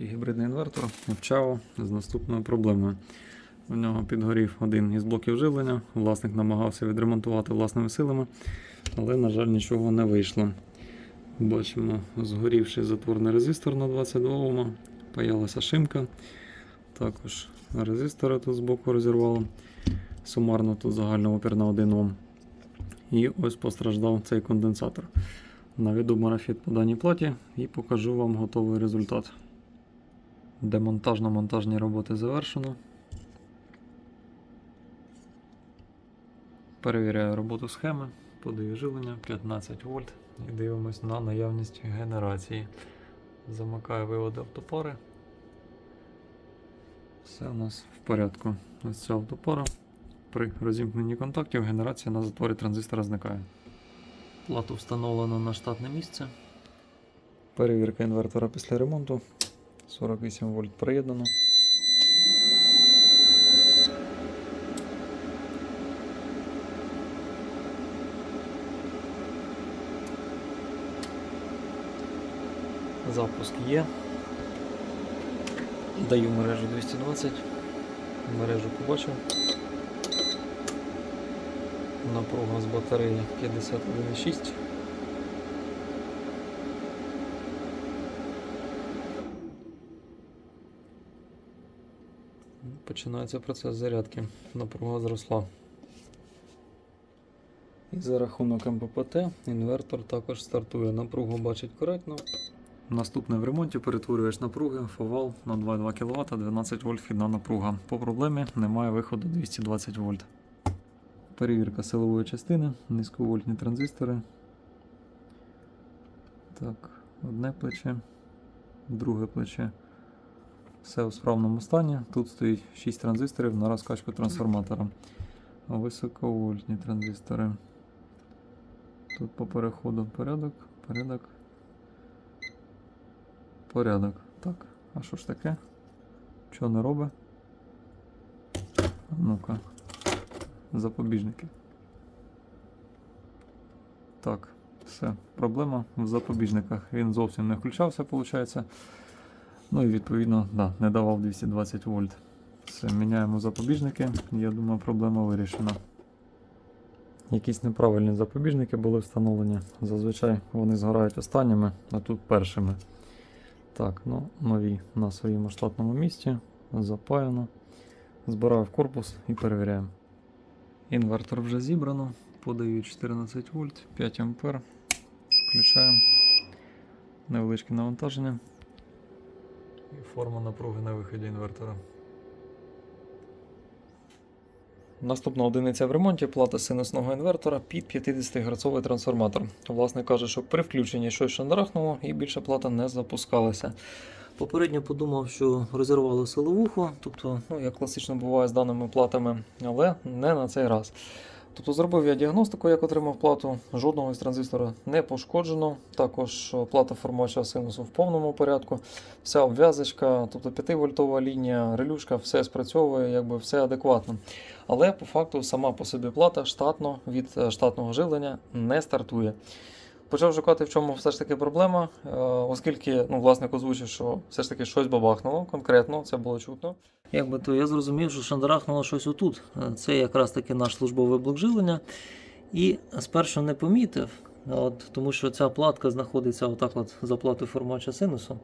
ремонті гібридний інвертор Вчао з наступною проблемою. У нього підгорів один із блоків живлення. Власник намагався відремонтувати власними силами, але, на жаль, нічого не вийшло. Бачимо згорівший затворний резистор на 22 Ом, паялася шимка. Також резистори тут збоку розірвало. Сумарно тут загальний опір на 1 Ом. І ось постраждав цей конденсатор. Наведу марафет по даній платі і покажу вам готовий результат. Демонтажно-монтажні роботи завершено. Перевіряю роботу схеми, подаю живлення 15 вольт і дивимось на наявність генерації. Замикаю виводи автопари. Все у нас в порядку. Ось ця автопара. При розімкненні контактів генерація на затворі транзистора зникає. Плату встановлено на штатне місце. Перевірка інвертора після ремонту. 48 вольт приєднано. Запуск є. Даю мережу 220. Мережу побачив. Напруга з батареї 51,6. Починається процес зарядки. Напруга зросла. І за рахунок МППТ інвертор також стартує. Напругу бачить коректно. Наступне в ремонті перетворюєш напруги в овал на 2,2 кВт 12 вольт вхідна напруга. По проблемі немає виходу 220 вольт. Перевірка силової частини, низьковольтні транзистори. Так, одне плече, друге плече. Все у справному стані. Тут стоїть 6 транзисторів на розкачку трансформатора. Високовольтні транзистори. Тут по переходу порядок, порядок. Порядок. Так, а що ж таке? Чого не робить? Ну-ка. Запобіжники. Так, все. Проблема в запобіжниках. Він зовсім не включався, виходить. Ну і відповідно, да, не давав 220 вольт. Все, міняємо запобіжники. Я думаю, проблема вирішена. Якісь неправильні запобіжники були встановлені. Зазвичай вони згорають останніми, а тут першими. Так, ну, нові на своєму штатному місці. Запаяно. Збираю в корпус і перевіряємо. Інвертор вже зібрано. Подаю 14 вольт, 5 ампер. Включаємо невеличке навантаження. І форма напруги на виході інвертора. Наступна одиниця в ремонті плата синусного інвертора під 50 Гц трансформатор. Власник каже, що при включенні щось шандрахнуло і більше плата не запускалася. Попередньо подумав, що розірвало силовуху, тобто, ну, як класично буває з даними платами, але не на цей раз. Тобто зробив я діагностику, як отримав плату, жодного із транзистора не пошкоджено. Також плата формувача синусу в повному порядку. Вся обв'язочка, тобто 5-вольтова лінія, релюшка, все спрацьовує, якби все адекватно. Але по факту сама по собі плата штатно від е, штатного живлення не стартує. Почав шукати, в чому все ж таки проблема, е, оскільки ну, власник озвучив, що все ж таки щось бабахнуло, конкретно це було чутно. Якби то я зрозумів, що шандарахнуло щось отут. Е, Це якраз таки наш службовий блок живлення. І спершу не помітив, от, тому що ця платка знаходиться отак от за платою формача синусу.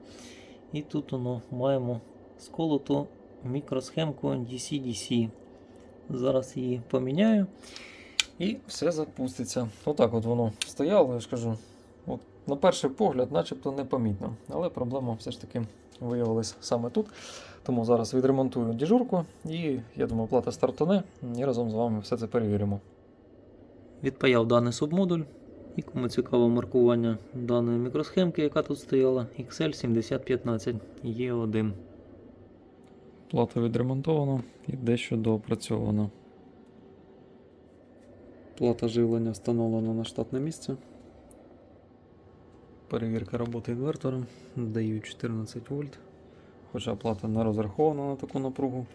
І тут воно маємо сколоту мікросхемку DC-DC. Зараз її поміняю. І все запуститься. Отак от воно стояло, я ж кажу. От, на перший погляд, начебто непомітно. Але проблема все ж таки виявилась саме тут. Тому зараз відремонтую діжурку і я думаю, плата стартане, і разом з вами все це перевіримо. Відпаяв даний субмодуль. І кому цікаво маркування даної мікросхемки, яка тут стояла, XL7015 E1. Плата відремонтована і дещо доопрацьована. Плата живлення встановлена на штатне місце. Перевірка роботи інвертора. Даю 14 вольт. Хоча плата не розрахована на таку напругу,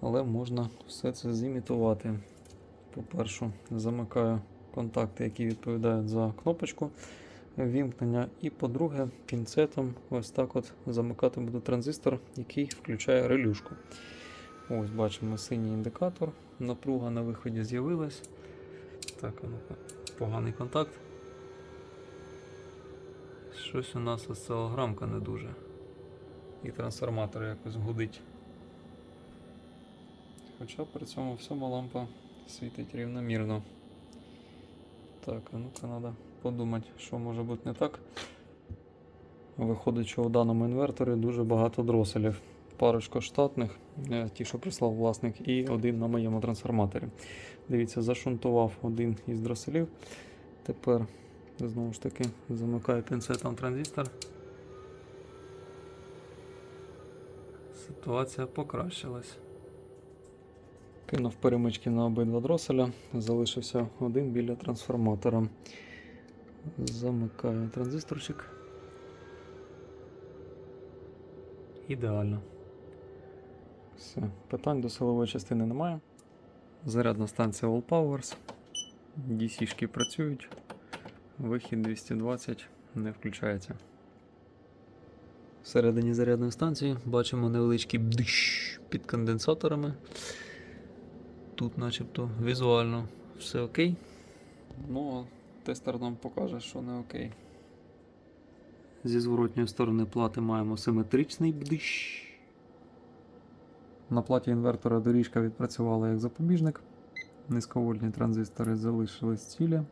але можна все це зімітувати. По-перше, замикаю контакти, які відповідають за кнопочку. вімкнення. І по-друге, пінцетом ось так от замикати буду транзистор, який включає релюшку. Ось бачимо синій індикатор. Напруга на виході з'явилась. Так, ну-ка, поганий контакт. Щось у нас осцилограмка не дуже. І трансформатор якось гудить. Хоча при цьому всьому лампа світить рівномірно. Так, а ну-ка треба подумати, що може бути не так. Виходить, що у даному інверторі дуже багато дроселів. Парочка штатних, е, ті, що прислав власник, і один на моєму трансформаторі. Дивіться, зашунтував один із дроселів. Тепер знову ж таки замикаю пінцетом транзистор. Ситуація покращилась. Кинув перемички на обидва дроселя, залишився один біля трансформатора. Замикаю транзисторчик. Ідеально. Все, питань до силової частини немає. Зарядна станція All Powers. DC-шки працюють. Вихід 220 не включається. Всередині зарядної станції бачимо невеличкий бдищ під конденсаторами. Тут начебто візуально все окей. Ну, а тестер нам покаже, що не окей. Зі зворотньої сторони плати маємо симетричний бдищ. На платі інвертора доріжка відпрацювала як запобіжник. Низьковольтні транзистори залишились цілі.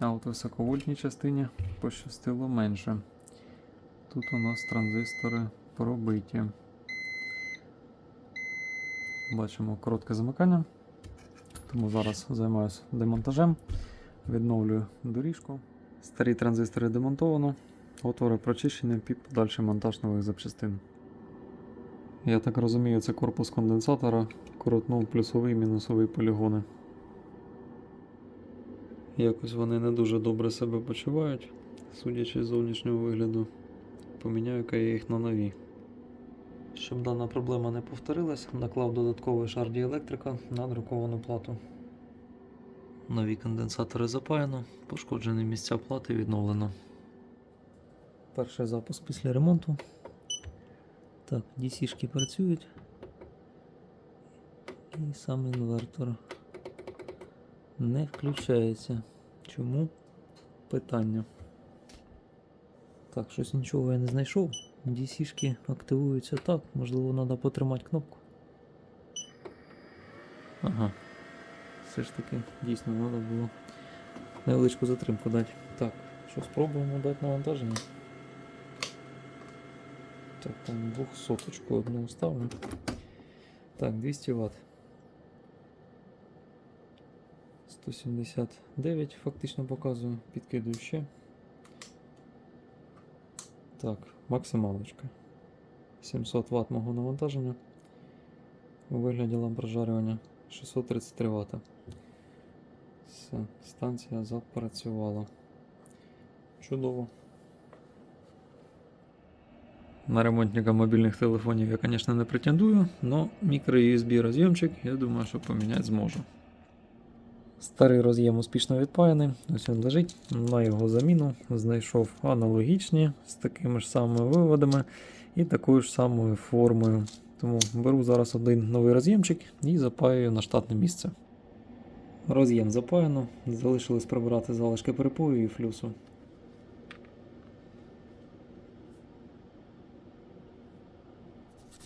А от високовольтній частині пощастило менше. Тут у нас транзистори пробиті. Бачимо коротке замикання. Тому зараз займаюся демонтажем. Відновлюю доріжку. Старі транзистори демонтовано. Отвори прочищені під подальший монтаж нових запчастин. Я так розумію, це корпус конденсатора. Коротнув плюсовий і мінусовий полігони. Якось вони не дуже добре себе почувають, судячи з зовнішнього вигляду. Поміняю-ка я їх на нові. Щоб дана проблема не повторилась, наклав додатковий шар діелектрика на друковану плату. Нові конденсатори запаяно, пошкоджені місця плати відновлено. Перший запуск після ремонту. Так, DC-шки працюють. І сам інвертор не включається. Чому? Питання. Так, щось нічого я не знайшов. DC-шки активуються так, можливо, треба потримати кнопку. Ага. Все ж таки, дійсно, треба було невеличку затримку дати. Так, що спробуємо дати навантаження. Так, там 200 одну ставлю. Так, 200 Вт. 179 фактично показую, підкидую ще. Так, максималочка. 700 Вт мого навантаження. У вигляді ламп прожарювання 633 Вт. Все, станція запрацювала. Чудово. На ремонтника мобільних телефонів я, звісно, не претендую, але мікро-USB роз'ємчик, я думаю, що поміняти зможу. Старий роз'єм успішно відпаяний, ось він лежить. На його заміну знайшов аналогічні з такими ж самими виводами і такою ж самою формою. Тому беру зараз один новий роз'ємчик і запаюю на штатне місце. Роз'єм запаяно, залишилось прибрати залишки перепою і флюсу.